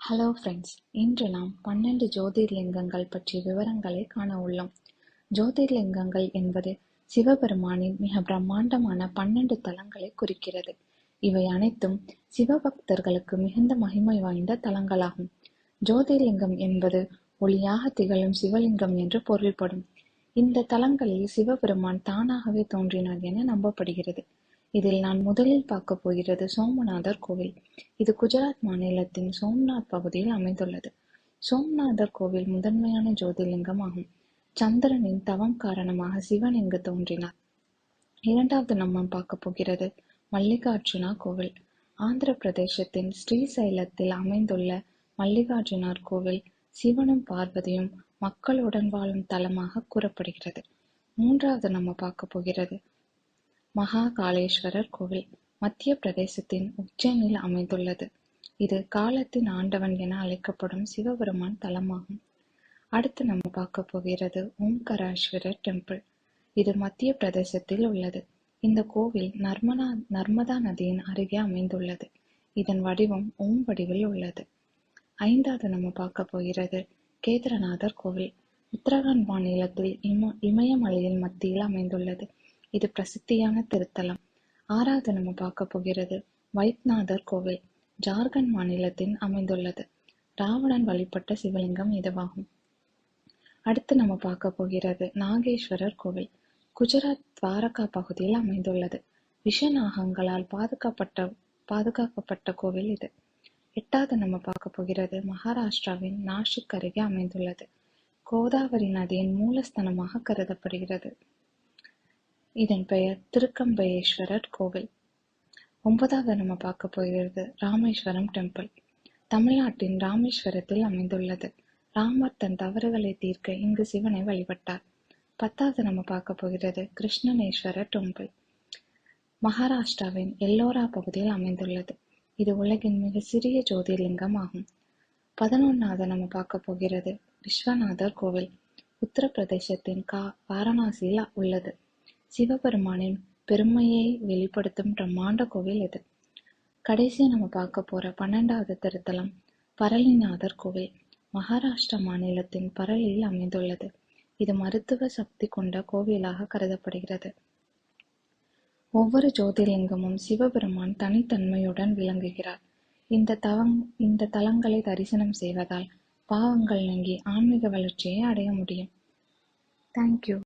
Hello friends இன்று நாம் பன்னெண்டு ஜோதிர்லிங்கங்கள் பற்றிய விவரங்களை காண உள்ளோம். ஜோதிர்லிங்கங்கள் என்பது சிவபெருமானின் மிக பிரம்மாண்டமான பன்னெண்டு தலங்களை குறிக்கிறது. இவை அனைத்தும் சிவபக்தர்களுக்கு மிகுந்த மகிமை வாய்ந்த தலங்களாகும். ஜோதிர்லிங்கம் என்பது ஒளியாக திகழும் சிவலிங்கம் என்று பொருள்படும். இந்த தலங்களில் சிவபெருமான் தானாகவே தோன்றினார் என நம்பப்படுகிறது. இதில் நான் முதலில் பார்க்க போகிறது சோமநாதர் கோவில். இது குஜராத் மாநிலத்தின் சோம்நாத் பகுதியில் அமைந்துள்ளது. சோம்நாதர் கோவில் முதன்மையான ஜோதிர்லிங்கம் ஆகும். சந்திரனின் தவம் காரணமாக சிவன் இங்கு தோன்றினார். இரண்டாவது நம்ம பார்க்க போகிறது மல்லிகார்ஜுனா கோவில். ஆந்திர பிரதேசத்தின் ஸ்ரீசைலத்தில் அமைந்துள்ள மல்லிகார்ஜுனார் கோவில் சிவனும் பார்வதியும் மக்களுடன் வாழும் தலமாக கூறப்படுகிறது. மூன்றாவது நம்ம பார்க்க போகிறது மகா காளேஸ்வரர் கோவில் மத்திய பிரதேசத்தின் உஜ்ஜைனில் அமைந்துள்ளது. இது காலத்தின் ஆண்டவன் என அழைக்கப்படும் சிவபெருமான் தலமாகும். அடுத்து நம்ம பார்க்க போகிறது ஓம்கராஸ்வரர் டெம்பிள் இது மத்திய பிரதேசத்தில் உள்ளது. இந்த கோவில் நர்மதா நர்மதா நதியின் அருகே அமைந்துள்ளது. இதன் வடிவம் ஓம் வடிவில் உள்ளது. ஐந்தாவது நம்ம பார்க்க போகிறது கேதரநாதர் கோவில். உத்தரகாண்ட் மாநிலத்தில் இம இமயமலையின் மத்தியில் அமைந்துள்ளது. இது பிரசித்தியான திருத்தலம். ஆறாவது நம்ம பார்க்க போகிறது வைத்நாதர் கோவில். ஜார்க்கண்ட் மாநிலத்தில் அமைந்துள்ளது. ராவணன் வழிபட்ட சிவலிங்கம் இதுவாகும். அடுத்து நம்ம பார்க்க போகிறது நாகேஸ்வரர் கோவில். குஜராத் துவாரகா பகுதியில் அமைந்துள்ளது. விஷநாகங்களால் பாதுகாப்பட்ட பாதுகாக்கப்பட்ட கோவில் இது. எட்டாவது நம்ம பார்க்க போகிறது மகாராஷ்டிராவின் நாஷிக் அருகே அமைந்துள்ளது. கோதாவரி நதியின் மூலஸ்தனமாக கருதப்படுகிறது. இதன் பெயர் திருக்கம்பையேஸ்வரர் கோவில். ஒன்பதாவது நம்ம பார்க்க போகிறது ராமேஸ்வரம் டெம்பிள் தமிழ்நாட்டின் ராமேஸ்வரத்தில் அமைந்துள்ளது. ராமர் தன் தவறுகளை தீர்க்க இங்கு சிவனை வழிபட்டார். பத்தாவது நம்ம பார்க்க போகிறது கிருஷ்ணனேஸ்வரர் டெம்பிள் மகாராஷ்டிராவின் எல்லோரா பகுதியில் அமைந்துள்ளது. இது உலகின் மிக சிறிய ஜோதிர்லிங்கம் ஆகும். பதினொன்னாவது நம்ம பார்க்க போகிறது விஸ்வநாதர் கோவில். உத்தரப்பிரதேசத்தின் கா வாரணாசியில் உள்ளது. சிவபெருமானின் பெருமையை வெளிப்படுத்தும் பிரம்மாண்ட கோவில் இது. கடைசியா நம்ம பார்க்க போற பன்னெண்டாவது திருத்தலம் பரளிநாதர் கோவில் மகாராஷ்டிரா மாநிலத்தின் பரளியில் அமைந்துள்ளது. இது மருத்துவ சக்தி கொண்ட கோவிலாக கருதப்படுகிறது. ஒவ்வொரு ஜோதிர்லிங்கமும் சிவபெருமான் தனித்தன்மையுடன் விளங்குகிறார். இந்த தவங் இந்த தலங்களை தரிசனம் செய்வதால் பாவங்கள் நீங்கி ஆன்மீக வளர்ச்சியை அடைய முடியும். தேங்க்யூ